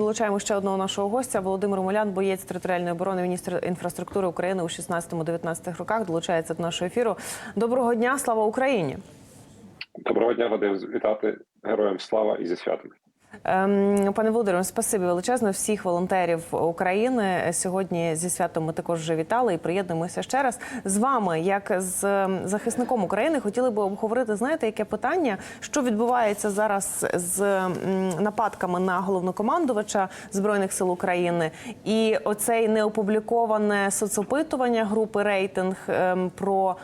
Долучаємо ще одного нашого гостя. Володимир Молян, боєць територіальної оборони, міністр інфраструктури України у 16-19 роках. Долучається до нашого ефіру. Доброго дня, слава Україні! Доброго дня, Вадим. вітати героям слава і зі святом. Ем, Пане Володимире, спасибі величезно всіх волонтерів України. Сьогодні зі святом ми також вже вітали і приєднуємося ще раз з вами, як з ем, захисником України. Хотіли би обговорити, знаєте, яке питання, що відбувається зараз з нападками на головнокомандувача збройних сил України, і оцей неопубліковане соцопитування групи рейтинг ем, про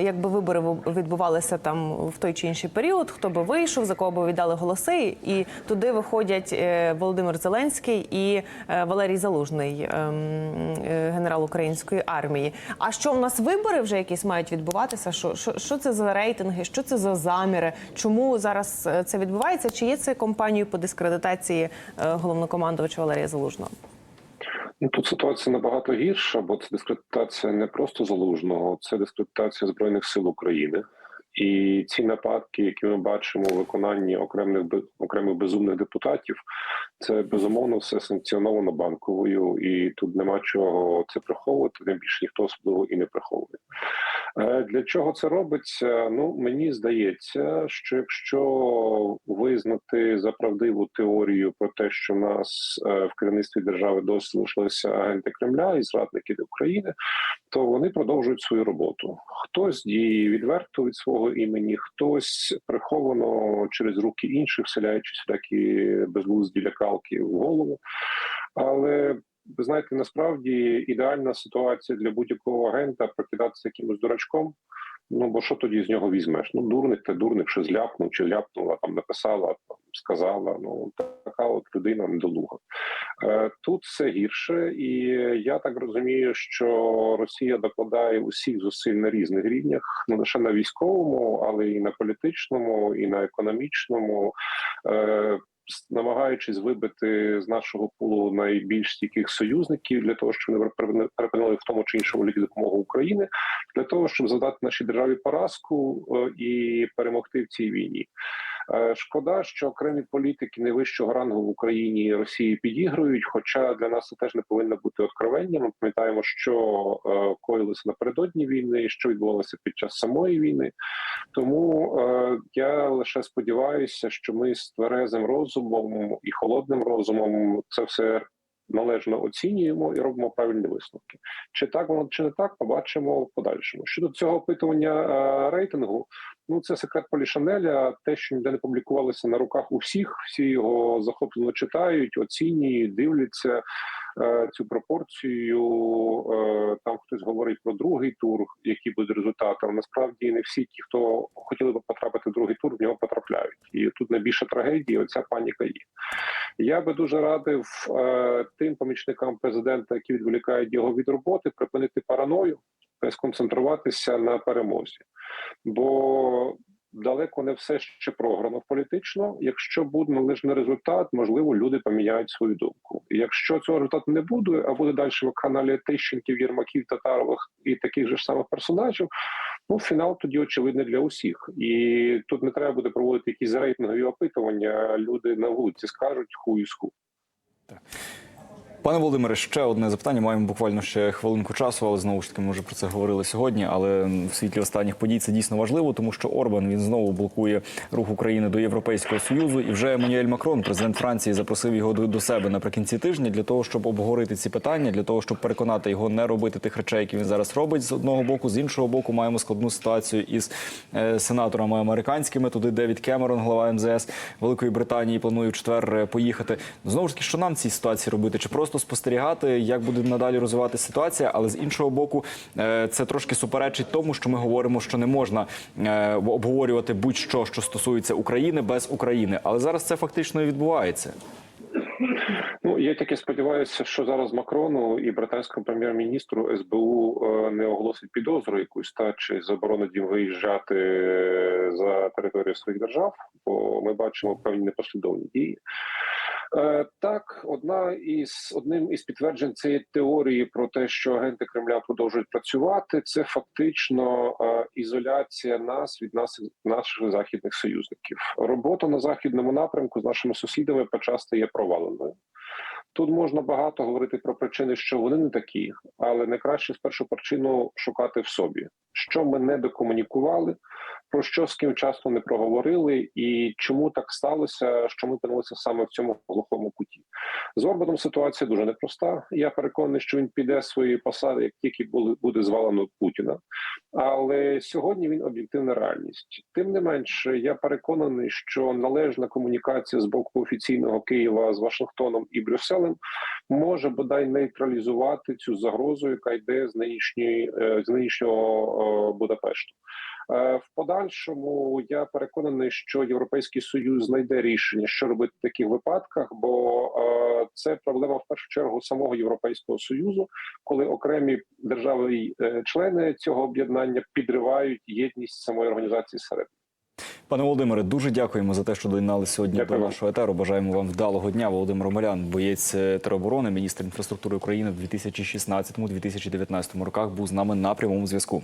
якби вибори відбувалися там в той чи інший період, хто би вийшов, за кого би віддали голоси, і туди виходять е, Володимир Зеленський і е, Валерій Залужний, ем, е, генерал української армії. А що у нас вибори вже якісь мають відбуватися? Що, що, що це за рейтинги? Що це за заміри? Чому зараз це відбувається? Чи є це компанією по дискредитації головнокомандувача Валерія Залужного? Ну тут ситуація набагато гірша, бо це дискредитація не просто залужного, це дискредитація збройних сил України. І ці нападки, які ми бачимо у виконанні окремих окремих безумних депутатів, це безумовно все санкціоновано банковою, і тут нема чого це приховувати. Тим більше ніхто особливо і не приховує. Е, Для чого це робиться? Ну мені здається, що якщо визнати за правдиву теорію про те, що нас е, в керівництві держави досі лишилися агенти Кремля і зрадники України, то вони продовжують свою роботу. Хтось діє відверто від свого імені, хтось приховано через руки інших, вселяючи всілякі безглузді лякалки в голову. Але ви знаєте, насправді ідеальна ситуація для будь-якого агента прокидатися якимось дурачком. Ну бо що тоді з нього візьмеш? Ну дурник та дурник, що зляпнув чи ляпнула, там написала, там сказала. Ну така от людина недолуга. Е, Тут все гірше, і я так розумію, що Росія докладає усіх зусиль на різних рівнях, не лише на військовому, але і на політичному, і на економічному. Намагаючись вибити з нашого пулу найбільш стійких союзників для того, щоб припини- припинили в тому чи іншому ліді допомогу України, для того, щоб завдати нашій державі поразку е, і перемогти в цій війні. Е, Шкода, що окремі політики найвищого рангу в Україні і Росії підігрують. Хоча для нас це теж не повинно бути откровенням. Ми пам'ятаємо, що е, коїлося напередодні війни, що відбувалося під час самої війни. Тому е, я лише сподіваюся, що ми з тверезим розумом і холодним розумом це все. Належно оцінюємо і робимо правильні висновки. Чи так воно чи не так, побачимо в подальшому. Щодо цього опитування рейтингу, Ну, це секрет Полішанеля. Те, що ніде не публікувалося на руках у всіх, всі його захоплено читають, оцінюють, дивляться е, цю пропорцію. Е, там хтось говорить про другий тур, який буде результатом. Насправді не всі ті, хто хотіли б потрапити в другий тур, в нього потрапляють. І тут найбільша трагедія. Оця паніка є. Я би дуже радив е, тим помічникам президента, які відволікають його від роботи, припинити параною сконцентруватися на перемозі бо далеко не все ще програно політично. Якщо буде належний результат, можливо, люди поміняють свою думку. І Якщо цього результату не буде, а буде далі в каналі Тищенків, Єрмаків, Татарових і таких же ж самих персонажів. Ну, фінал тоді очевидний для усіх, і тут не треба буде проводити якісь рейтингові опитування. Люди на вулиці скажуть ху із ху. Пане Володимире, ще одне запитання. Маємо буквально ще хвилинку часу, але знову ж таки ми вже про це говорили сьогодні. Але в світлі останніх подій це дійсно важливо, тому що Орбан він знову блокує рух України до Європейського союзу. І вже Еммануель Макрон, президент Франції, запросив його до, себе наприкінці тижня для того, щоб обговорити ці питання, для того, щоб переконати його не робити тих речей, які він зараз робить з одного боку. З іншого боку, маємо складну ситуацію із е, сенаторами американськими. Туди Девід Кемерон, глава МЗС Великої Британії, планує в четвер е, поїхати. Знову ж таки, що нам в цій ситуації робити? Чи просто спостерігати, як буде надалі розвиватися ситуація? Але з іншого боку, е, це трошки суперечить тому, що ми говоримо, що не можна е, обговорювати будь-що, що стосується України без України. Але зараз це фактично і відбувається. Ну я тільки сподіваюся, що зараз Макрону і британському прем'єр-міністру СБУ е, не оголосить підозру якусь та чи заборонить їм виїжджати за територію своїх держав, бо ми бачимо певні непослідовні дії. Е, Так, одна із одним із підтверджень цієї теорії про те, що агенти Кремля продовжують працювати, це фактично е, ізоляція нас від нас наших західних союзників. Робота на західному напрямку з нашими сусідами почасти є проваленою. Тут можна багато говорити про причини, що вони не такі, але найкраще спершу причину шукати в собі, що ми не докомунікували, про що з ким часто не проговорили, і чому так сталося, що ми опинилися саме в цьому глухому куті. З Орбаном ситуація дуже непроста. Я переконаний, що він піде з своєї посади, як тільки буде звалено Путіна. Але сьогодні він об'єктивна реальність. Тим не менше, я переконаний, що належна комунікація з боку офіційного Києва з Вашингтоном і Брюсселем може бодай нейтралізувати цю загрозу, яка йде з нинішньої е, з нинішнього е, Будапешту. Е, В подальшому я переконаний, що європейський союз знайде рішення, що робити в таких випадках, бо е, це проблема в першу чергу самого європейського союзу, коли окремі держави е, члени цього об'єднання підривають єдність самої організації серед. Пане Володимире, дуже дякуємо за те, що доєднали сьогодні Дякую до нашого етеру. Бажаємо вам вдалого дня. Володимир Омелян, боєць тероборони, міністр інфраструктури України в 2016-2019 роках, був з нами на прямому зв'язку.